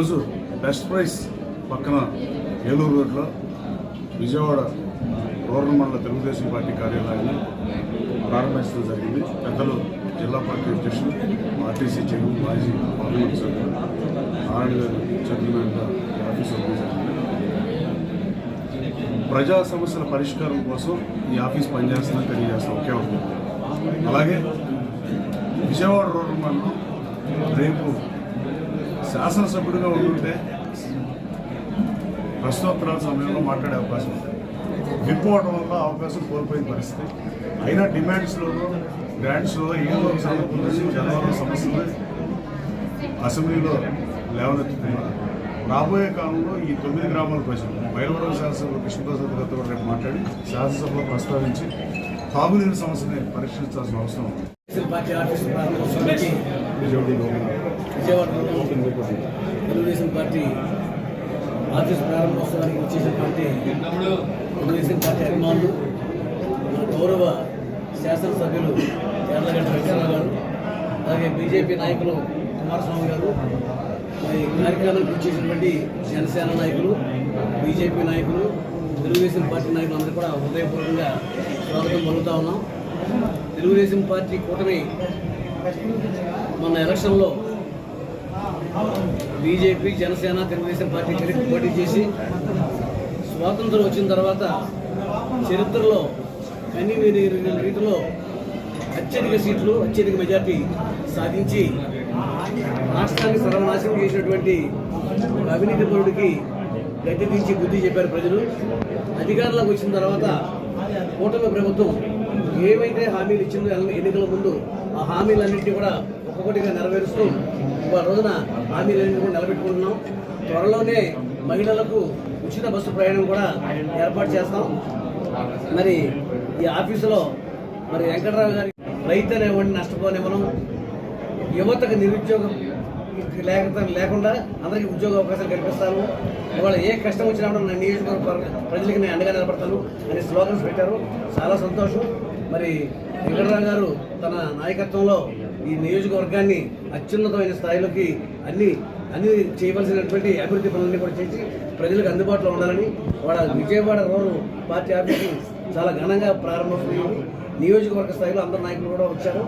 ఈరోజు best price పక్కన ఏలూరు రోడ్లో విజయవాడ రూరల్ మండల తెలుగుదేశం పార్టీ కార్యాలయాన్ని ప్రారంభించడం జరిగింది. పెద్దలు జిల్లా పార్టీ అధ్యక్షులు ఆర్టీసీ చైర్మన్ మాజీ పార్లమెంట్ సభ్యులు నారాయణ గారు చైర్మన్గా ఆఫీస్ ప్రజా సమస్యల పరిష్కారం కోసం ఈ ఆఫీస్ పనిచేస్తుందని తెలియజేస్తాం. ఒకే ఒక అలాగే విజయవాడ రోడ్డు మండలం రేపు శాసనసభ్యుడిగా ఉంటుంటే ప్రశ్నోత్తరాల సమయంలో మాట్లాడే అవకాశం ఉంది. విప్పుకోవడం వల్ల అవకాశం కోల్పోయిన పరిస్థితి. అయినా డిమాండ్స్లోనూ గ్రాంట్స్లో ఏదో సందర్భంలో జనవరం సమస్యలు అసెంబ్లీలో లేవనెత్తుతున్నారు రాబోయే కాలంలో ఈ తొమ్మిది గ్రామాల ప్రజలు బయలువరం శాసనసభ కృష్ణప్రసాద్ గారితో రేపు మాట్లాడి శాసనసభలో ప్రస్తావించి తాగునీరు సమస్యని పరిష్కరించాల్సిన అవసరం ఉంది. తెలుగుదేశం పార్టీ ఆఫీస్ ప్రారంభోత్సవానికి వచ్చేసినటువంటి తెలుగుదేశం పార్టీ అభిమానులు మన గౌరవ శాసనసభ్యులు కేరళగడ్డ వెంకటరావు గారు అలాగే బీజేపీ నాయకులు కుమారస్వామి గారు మరి కార్యక్రమానికి వచ్చేసినటువంటి జనసేన నాయకులు బీజేపీ నాయకులు తెలుగుదేశం పార్టీ నాయకులు అందరూ కూడా హృదయపూర్వకంగా స్వాగతం పలుకుతా ఉన్నాం. తెలుగుదేశం పార్టీ కూటమి మన ఎలక్షన్లో బీజేపీ జనసేన తెలుగుదేశం పార్టీ కలిపి పోటీ చేసి స్వాతంత్రం వచ్చిన తర్వాత చరిత్రలో కనీ రీతిలో అత్యధిక సీట్లు అత్యధిక మెజార్టీ సాధించి రాష్ట్రాన్ని సర్వనాశనం చేసినటువంటి ఒక అవినీతి పరుడికి గట్టి దించి బుద్ధి చెప్పారు ప్రజలు. అధికారంలోకి వచ్చిన తర్వాత కూటమి ప్రభుత్వం ఏవైతే హామీలు ఇచ్చిందో ఎన్నికల ముందు ఆ హామీలన్నింటినీ కూడా ఒక్కొక్కటిగా నెరవేరుస్తూ ఇవాళ రోజున హామీలన్నింటినీ కూడా నిలబెట్టుకుంటున్నాం. త్వరలోనే మహిళలకు ఉచిత బస్సు ప్రయాణం కూడా ఏర్పాటు చేస్తాం. మరి ఈ ఆఫీసులో మరి వెంకటరావు గారి రైతు అనేవాడిని నష్టపోనివ్వను. యువతకు నిరుద్యోగం లేకపోతే లేకుండా అందరికీ ఉద్యోగ అవకాశాలు కల్పిస్తాను ఇవాళ ఏ కష్టం వచ్చినా కూడా నా నియోజకవర్గ ప్రజలకి నేను అండగా నిలబడతాను అనే స్లోగన్స్ పెట్టారు. చాలా సంతోషం. మరి వెంకటరావు గారు తన నాయకత్వంలో ఈ నియోజకవర్గాన్ని అత్యున్నతమైన స్థాయిలోకి అన్ని అన్ని చేయవలసినటువంటి అభివృద్ధి పనులన్నీ కూడా చేసి ప్రజలకు అందుబాటులో ఉండాలని వాళ్ళ విజయవాడ రూరల్ పార్టీ ఆఫీసు చాలా ఘనంగా ప్రారంభమైంది నియోజకవర్గ స్థాయిలో అందరు నాయకులు కూడా వచ్చారు.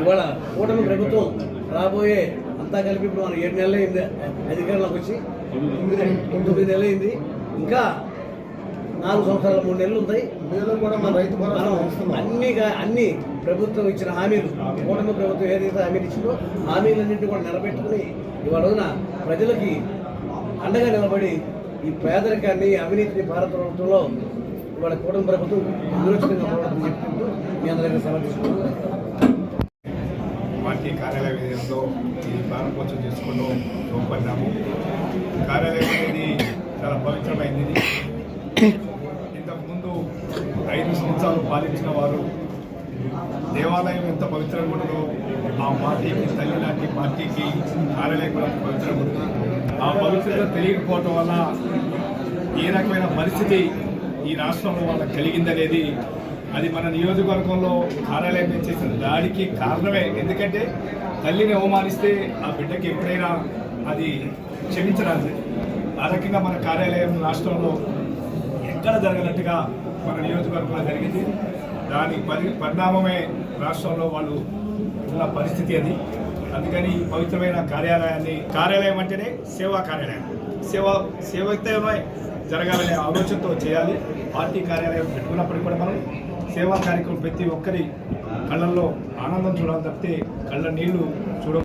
ఇవాళ కూటమి ప్రభుత్వం రాబోయే అంతా కలిపి ఇప్పుడు మనం ఏడు నెలలు అయింది. అధికారంలోకి వచ్చి తొమ్మిది నెలలు అయింది. ఇంకా నాలుగు సంవత్సరాల మూడు నెలలు ఉంటాయి. మనం అన్ని అన్ని ప్రభుత్వం ఇచ్చిన హామీలు కూటమి ప్రభుత్వం ఏదైతే హామీలు ఇచ్చిందో హామీలన్నింటినీ కూడా నిలబెట్టుకుని ఇవాళ రోజున ప్రజలకి అండగా నిలబడి ఈ పేదరికాన్ని అవినీతిని భారత ప్రభుత్వంలో ఇవాళ కూటమి ప్రభుత్వం విరోచితంగా పోరాటం చెప్పుకుంటూ మీ అందరికీ సమర్థిస్తున్నాను పార్టీ కార్యాలయ వేదికలో ఈ ప్రారంభోత్సవం చేసుకుంటూ తోడ్పడినాము కార్యాలయం అనేది చాలా పవిత్రమైనది ఇంతకుముందు ఐదు సంవత్సరాలు పాలించిన వారు దేవాలయం ఎంత పవిత్రంగా ఉంటుందో ఆ పార్టీకి తల్లి లాంటి పార్టీకి కార్యాలయం కూడా పవిత్రంగా ఉంటుంది ఆ పవిత్రత తెలియకపోవటం వల్ల ఏ రకమైన పరిస్థితి ఈ రాష్ట్రంలో వాళ్ళకి కలిగిందనేది అది మన నియోజకవర్గంలో కార్యాలయం చేసిన దాడికి కారణమే. ఎందుకంటే తల్లిని అవమానిస్తే ఆ బిడ్డకి ఎప్పుడైనా అది క్షమించరాదు. ఆ రకంగా మన కార్యాలయం రాష్ట్రంలో ఎక్కడ జరగనట్టుగా మన నియోజకవర్గంలో జరిగింది. దాని పరి పరిణామమే రాష్ట్రంలో వాళ్ళు ఉన్న పరిస్థితి అది. అందుకని పవిత్రమైన కార్యాలయాన్ని కార్యాలయం అంటేనే సేవా కార్యాలయం. సేవా సేవయుక్తమే జరగాలనే ఆలోచనతో చేయాలి. పార్టీ కార్యాలయం పెట్టుకున్నప్పటికీ కూడా మనం సేవా కార్యక్రమం ప్రతి ఒక్కరి కళ్ళల్లో ఆనందం చూడాలి తప్పితే కళ్ళ నీళ్ళు చూడ